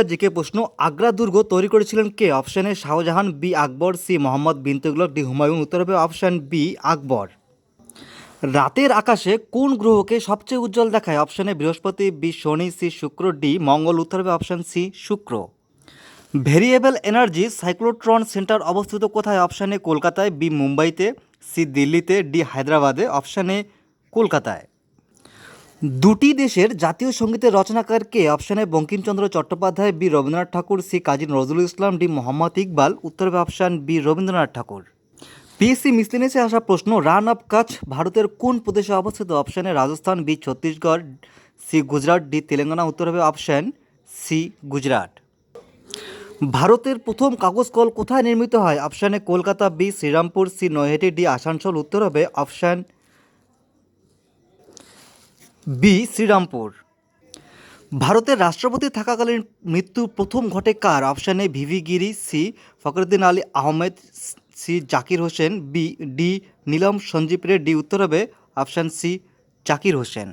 GK প্রশ্ন, আগ্রা দুর্গ তৈরি করেছিলেন কে? Option Shahjahan B Akbar, C Mohammad bin Tughlaq D Humayun, উত্তর হবে অপশান বি আকবর। রাতের আকাশে কোন গ্রহকে সবচেয়ে উজ্জ্বল দেখায়? অপশানে বৃহস্পতি, বি শনি, সি শুক্র, ডি মঙ্গল, উত্তর হবে অপশান সি শুক্র। ভেরিয়েবল এনার্জি, সাইক্লোট্রন সেন্টার অবস্থিত কোথায়? অপশানে কলকাতায়, বি মুম্বাইতে, সি দিল্লিতে, ডি হায়দ্রাবাদে, অপশানে কলকাতায়। দুটি দেশের জাতীয় সঙ্গীতের রচনাকারকে option A Bankimchandra Chattopadhyay B Rabindranath Thakur, C Kazi Nazrul Islam, D Mohammad Iqbal, উত্তর হবে option B Rabindranath Thakur. PSC মিসলিনেসে আসা প্রশ্ন, রান অফ কাছ ভারতের কোন প্রদেশে অবস্থিত? Option A Rajasthan, B Chhattisgarh, C Gujarat, D Telangana, উত্তর হবে অপশান সি গুজরাট। ভারতের প্রথম কাগজ কল কোথায় নির্মিত হয়? Option A Kolkata, B Srirampur, C Naihati, D Asansol, উত্তর হবে অপশান বি, শ্রীরামপুর। ভারতের রাষ্ট্রপতি থাকাকালীন মৃত্যু প্রথম ঘটে কার? Option A VV Giri C, Fakhruddin Ali Ahmed, C, Zakir Hussain, B, D, Neelam Sanjiva Reddy D হবে অপশান সি, জাকির হোসেন।